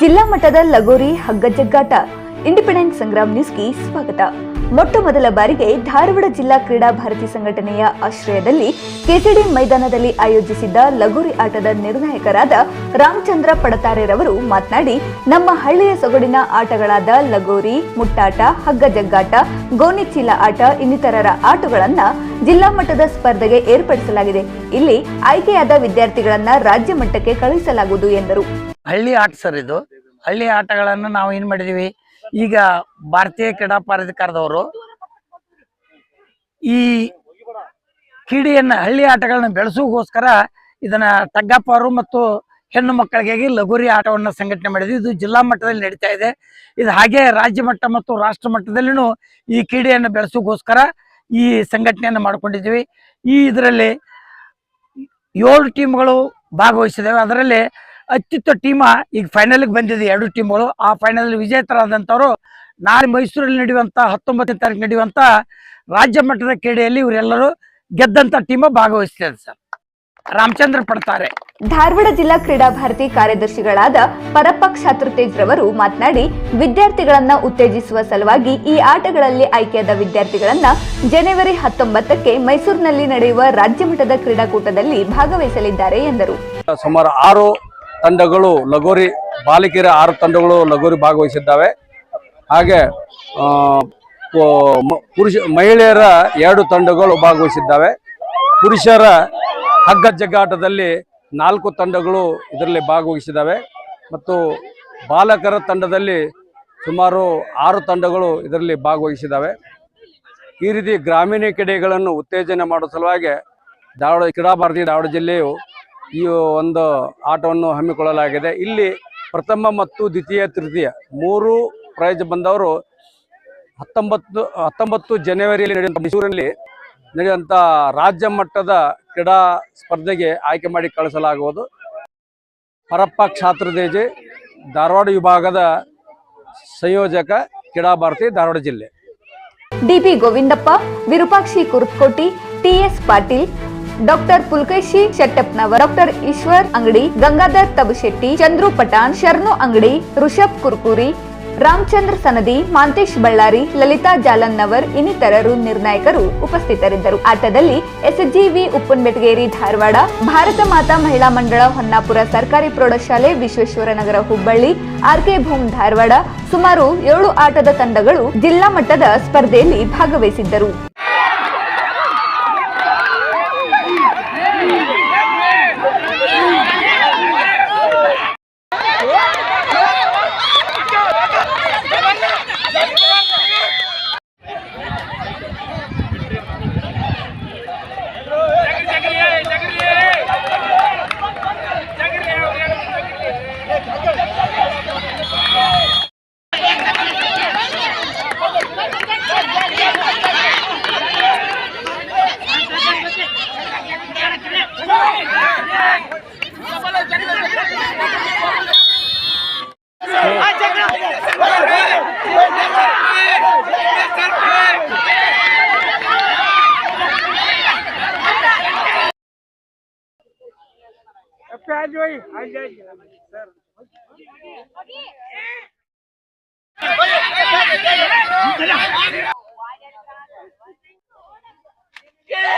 ಜಿಲ್ಲಾ ಮಟ್ಟದ ಲಗೋರಿ ಹಗ್ಗ ಜಗ್ಗಾಟ ಇಂಡಿಪೆಂಡೆಂಟ್ ಸಂಗ್ರಾಮ್ ನ್ಯೂಸ್ಗೆ ಸ್ವಾಗತ. ಮೊಟ್ಟ ಮೊದಲ ಬಾರಿಗೆ ಧಾರವಾಡ ಜಿಲ್ಲಾ ಕ್ರೀಡಾ ಭಾರತಿ ಸಂಘಟನೆಯ ಆಶ್ರಯದಲ್ಲಿ ಕೆಸಿಡಿ ಮೈದಾನದಲ್ಲಿ ಆಯೋಜಿಸಿದ್ದ ಲಗೋರಿ ಆಟದ ನಿರ್ಣಾಯಕರಾದ ರಾಮಚಂದ್ರ ಪಡತಾರೆರವರು ಮಾತನಾಡಿ, ನಮ್ಮ ಹಳ್ಳಿಯ ಸೊಗಡಿನ ಆಟಗಳಾದ ಲಗೋರಿ, ಮುಟ್ಟಾಟ ಹಗ್ಗ ಜಗ್ಗಾಟ ಗೋಣಿಚೀಲ ಆಟ ಇನ್ನಿತರರ ಆಟಗಳನ್ನ ಜಿಲ್ಲಾ ಮಟ್ಟದ ಸ್ಪರ್ಧೆಗೆ ಏರ್ಪಡಿಸಲಾಗಿದೆ. ಇಲ್ಲಿ ಆಯ್ಕೆಯಾದ ವಿದ್ಯಾರ್ಥಿಗಳನ್ನ ರಾಜ್ಯ ಮಟ್ಟಕ್ಕೆ ಕಳುಹಿಸಲಾಗುವುದು ಎಂದರು. ಹಳ್ಳಿ ಆಟ ಸರ್ ಇದು. ಹಳ್ಳಿ ಆಟಗಳನ್ನು ನಾವು ಏನ್ ಮಾಡಿದೀವಿ? ಈಗ ಭಾರತೀಯ ಕ್ರೀಡಾ ಪ್ರಾಧಿಕಾರದವರು ಈ ಕ್ರೀಡೆಯನ್ನ ಹಳ್ಳಿ ಆಟಗಳನ್ನ ಬೆಳೆಸೋಗೋಸ್ಕರ ಇದನ್ನ ತಗ್ಗಪ್ಪರು ಮತ್ತು ಹೆಣ್ಣು ಮಕ್ಕಳಿಗಾಗಿ ಲಗೋರಿ ಆಟವನ್ನು ಸಂಘಟನೆ ಮಾಡಿದ್ವಿ ಇದು ಜಿಲ್ಲಾ ಮಟ್ಟದಲ್ಲಿ ನಡೀತಾ ಇದೆ. ಇದು ಹಾಗೆ ರಾಜ್ಯ ಮಟ್ಟ ಮತ್ತು ರಾಷ್ಟ್ರ ಮಟ್ಟದಲ್ಲಿನೂ ಈ ಕ್ರೀಡೆಯನ್ನು ಬೆಳೆಸೋಗೋಸ್ಕರ ಈ ಸಂಘಟನೆಯನ್ನು ಮಾಡ್ಕೊಂಡಿದ್ದೀವಿ. ಈ ಇದರಲ್ಲಿ ಏಳು ಟೀಮ್ಗಳು ಭಾಗವಹಿಸಿದ್ದೇವೆ. ಅದರಲ್ಲಿ ಅತ್ಯುತ್ತ ಟೀಮ ಈಗ ಫೈನಲ್ಗೆ ಬಂದಿದೆ ಎರಡು ಟೀಮ್ಗಳು ಆ ಫೈನಲ್ ವಿಜೇತರಾದಂಥವ್ರು ನಾಳೆ ಮೈಸೂರಲ್ಲಿ ನಡೆಯುವಂತ ಹತ್ತೊಂಬತ್ತನೇ ತಾರೀಕು ನಡೆಯುವಂತ ರಾಜ್ಯ ಮಟ್ಟದ ಕ್ರೀಡೆಯಲ್ಲಿ ಇವರೆಲ್ಲರೂ ಗೆದ್ದಂತ ಟೀಮ ಭಾಗವಹಿಸ್ತಿದೆ ಸರ್ ರಾಮಚಂದ್ರ ಪಡ್ತಾರೆ. ಧಾರವಾಡ ಜಿಲ್ಲಾ ಕ್ರೀಡಾ ಭಾರತಿ ಕಾರ್ಯದರ್ಶಿಗಳಾದ ಪರಪ್ಪ ಕ್ಷಾತೃತೇಜ್ ರವರು ಮಾತನಾಡಿ ವಿದ್ಯಾರ್ಥಿಗಳನ್ನ ಉತ್ತೇಜಿಸುವ ಸಲುವಾಗಿ ಈ ಆಟಗಳಲ್ಲಿ ಆಯ್ಕೆಯಾದ ವಿದ್ಯಾರ್ಥಿಗಳನ್ನ ಜನವರಿ ಹತ್ತೊಂಬತ್ತಕ್ಕೆ ಮೈಸೂರಿನಲ್ಲಿ ನಡೆಯುವ ರಾಜ್ಯ ಮಟ್ಟದ ಕ್ರೀಡಾಕೂಟದಲ್ಲಿ ಭಾಗವಹಿಸಲಿದ್ದಾರೆ ಎಂದರು. ಸುಮಾರು ಆರು ತಂಡಗಳು ಲಗೋರಿ, ಬಾಲಕಿಯರ ಆರು ತಂಡಗಳು ಲಗೋರಿ ಭಾಗವಹಿಸಿದ್ದಾವೆ. ಹಾಗೆ ಪುರುಷ, ಮಹಿಳೆಯರ ಎರಡು ತಂಡಗಳು ಭಾಗವಹಿಸಿದ್ದಾವೆ. ಪುರುಷರ ಹಗ್ಗ ಜಗ್ಗಾಟದಲ್ಲಿ ನಾಲ್ಕು ತಂಡಗಳು ಇದರಲ್ಲಿ ಭಾಗವಹಿಸಿದ್ದಾವೆ. ಮತ್ತು ಬಾಲಕರ ತಂಡದಲ್ಲಿ ಸುಮಾರು ಆರು ತಂಡಗಳು ಇದರಲ್ಲಿ ಭಾಗವಹಿಸಿದ್ದಾವೆ. ಈ ರೀತಿ ಗ್ರಾಮೀಣ ಕ್ರೀಡೆಗಳನ್ನು ಉತ್ತೇಜನ ಮಾಡುವ ಸಲುವಾಗಿ ಧಾರವಾಡ, ಕ್ರೀಡಾ ಧಾರವಾಡ ಜಿಲ್ಲೆಯು ಈ ಒಂದು ಆಟವನ್ನು ಹಮ್ಮಿಕೊಳ್ಳಲಾಗಿದೆ. ಇಲ್ಲಿ ಪ್ರಥಮ ಮತ್ತು ದ್ವಿತೀಯ, ತೃತೀಯ ಮೂರು ಪ್ರೈಜ್ ಬಂದವರು ಹತ್ತೊಂಬತ್ತು ಹತ್ತೊಂಬತ್ತು ಜನವರಿಯಲ್ಲಿ ನಡೆಯುವಂಥ ಮೈಸೂರಿನಲ್ಲಿ ನಡೆಯುವಂಥ ರಾಜ್ಯ ಮಟ್ಟದ ಕ್ರೀಡಾ ಸ್ಪರ್ಧೆಗೆ ಆಯ್ಕೆ ಮಾಡಿ ಕಳಿಸಲಾಗುವುದು. ಪರಪ್ಪ ಕ್ಷಾತ್ರದೇಜಿ ಧಾರವಾಡ ವಿಭಾಗದ ಸಂಯೋಜಕ ಕ್ರೀಡಾ ಭಾರತಿ, ಧಾರವಾಡ ಜಿಲ್ಲೆ. DB Govindappa, Virupakshi Kurtkoti TS Patil doctor Pulkeshi Shettappanavar doctor Ishwar Angadi, Gangadhar Tabushetti, Chandru Pathan ಶರ್ನು ಅಂಗಡಿ ಋಷಭ್ ಕುರ್ಕುರಿ, ರಾಮಚಂದ್ರ ಸನದಿ, ಮಾಂತೇಶ್ ಬಳ್ಳಾರಿ, ಲಲಿತಾ ಜಾಲನ್ನವರ್ ಇನ್ನಿತರರು ನಿರ್ಣಾಯಕರು ಉಪಸ್ಥಿತರಿದ್ದರು. ಆಟದಲ್ಲಿ ಎಸ್ಜಿವಿ ಉಪ್ಪನ್ಬೆಟಗೇರಿ ಧಾರವಾಡ, ಭಾರತ ಮಾತಾ ಮಹಿಳಾ ಮಂಡಳ ಹೊನ್ನಾಪುರ ಸರ್ಕಾರಿ ಪ್ರೌಢಶಾಲೆ ವಿಶ್ವೇಶ್ವರ ನಗರ ಹುಬ್ಬಳ್ಳಿ, ಆರ್ಕೆ ಭೂಮ್ ಧಾರವಾಡ ಸುಮಾರು ಏಳು ಆಟದ ತಂಡಗಳು ಜಿಲ್ಲಾ ಮಟ್ಟದ ಸ್ಪರ್ಧೆಯಲ್ಲಿ ಭಾಗವಹಿಸಿದ್ದರು. आज वही आज सर Yeah!